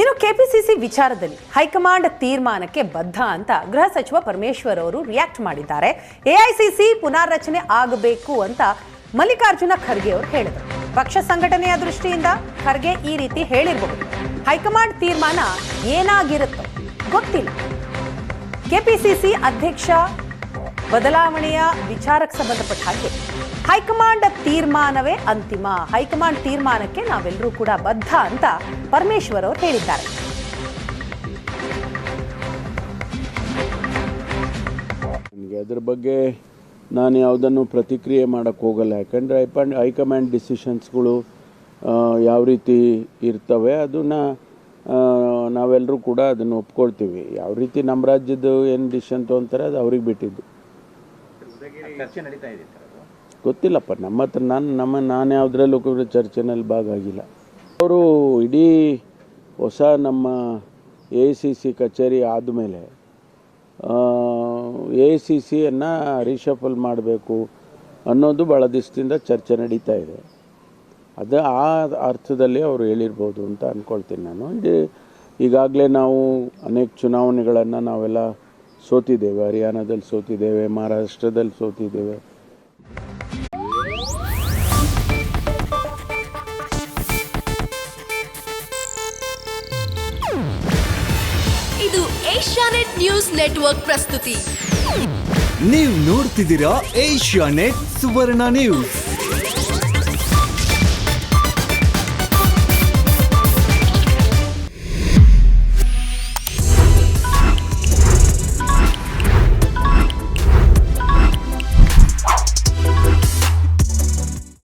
ಇನ್ನು ಕೆಪಿಸಿಸಿ ವಿಚಾರದಲ್ಲಿ ಹೈಕಮಾಂಡ್ ತೀರ್ಮಾನಕ್ಕೆ ಬದ್ಧ ಅಂತ ಗೃಹ ಸಚಿವ ಪರಮೇಶ್ವರ್ ಅವರು ರಿಯಾಕ್ಟ್ ಮಾಡಿದ್ದಾರೆ. ಎಐಸಿಸಿ ಪುನಾರಚನೆ ಆಗಬೇಕು ಅಂತ ಮಲ್ಲಿಕಾರ್ಜುನ ಖರ್ಗೆ ಅವರು ಹೇಳಿದರು. ಪಕ್ಷ ಸಂಘಟನೆಯ ದೃಷ್ಟಿಯಿಂದ ಖರ್ಗೆ ಈ ರೀತಿ ಹೇಳಿರಬಹುದು ಹೈಕಮಾಂಡ್ ತೀರ್ಮಾನ ಏನಾಗಿರುತ್ತೋ ಗೊತ್ತಿಲ್ಲ. ಕೆಪಿಸಿಸಿ ಅಧ್ಯಕ್ಷ ಬದಲಾವಣೆಯ ವಿಚಾರಕ್ಕೆ ಸಂಬಂಧಪಟ್ಟ ಹಾಗೆ. ಹೈಕಮಾಂಡ್ ತೀರ್ಮಾನವೇ ಅಂತಿಮ. ಹೈಕಮಾಂಡ್ ತೀರ್ಮಾನಕ್ಕೆ ನಾವೆಲ್ಲರೂ ಕೂಡ ಬದ್ಧ ಅಂತ ಪರಮೇಶ್ವರ್ ಅವರು ಹೇಳಿದ್ದಾರೆ. ನನಗೆ ಅದ್ರ ಬಗ್ಗೆ ನಾನು ಯಾವುದನ್ನು ಪ್ರತಿಕ್ರಿಯೆ ಮಾಡೋಕ್ಕೆ ಹೋಗಲ್ಲ. ಯಾಕಂದರೆ ಹೈಪಾಂಡ್, ಹೈಕಮಾಂಡ್ ಡಿಸಿಷನ್ಸ್ಗಳು ಯಾವ ರೀತಿ ಇರ್ತವೆ ಅದನ್ನು ನಾವೆಲ್ಲರೂ ಕೂಡ ಅದನ್ನು ಒಪ್ಕೊಳ್ತೀವಿ. ಯಾವ ರೀತಿ ನಮ್ಮ ರಾಜ್ಯದ್ದು ಏನು ಡಿಸಿಷನ್ ತೊಗೊಂತಾರೆ ಅದು ಅವ್ರಿಗೆ ಬಿಟ್ಟಿದ್ದು. ಚರ್ಚೆ ನಡೀತಾ ಇದೆ ಗೊತ್ತಿಲ್ಲಪ್ಪ ನಮ್ಮ ಹತ್ರ ನಾನು ನಮ್ಮ ನಾನು ಯಾವುದ್ರಲ್ಲೂ ಕೂಡ ಚರ್ಚೆನಲ್ಲಿ ಭಾಗ ಆಗಿಲ್ಲ ಅವರು ಇಡೀ ಹೊಸ ನಮ್ಮ ಎ ಸಿ ಸಿ ಕಚೇರಿ ಆದಮೇಲೆ ಎ ಸಿ ಸಿಯನ್ನು ರಿಷಫಲ್ ಮಾಡಬೇಕು ಅನ್ನೋದು ಭಾಳ ದಿವಸದಿಂದ ಚರ್ಚೆ ನಡೀತಾ ಇದೆ. ಅದು ಆ ಅರ್ಥದಲ್ಲಿ ಅವರು ಹೇಳಿರ್ಬೋದು ಅಂತ ಅಂದ್ಕೊಳ್ತೀನಿ ನಾನು. ಇಡೀ ಈಗಾಗಲೇ ನಾವು ಅನೇಕ ಚುನಾವಣೆಗಳನ್ನು ನಾವೆಲ್ಲ ಸೋತಿದ್ದೇವೆ ಹರಿಯಾಣದಲ್ಲಿ ಸೋತಿದ್ದೇವೆ ಮಹಾರಾಷ್ಟ್ರದಲ್ಲಿ ಸೋತಿದ್ದೇವೆ. ಇದು ಏಷ್ಯಾನೆಟ್ ನ್ಯೂಸ್ ನೆಟ್ವರ್ಕ್ ಪ್ರಸ್ತುತಿ. ನೀವು ನೋಡ್ತಿದ್ದೀರಾ ಏಷ್ಯಾ ನೆಟ್ ಸುವರ್ಣ ನ್ಯೂಸ್.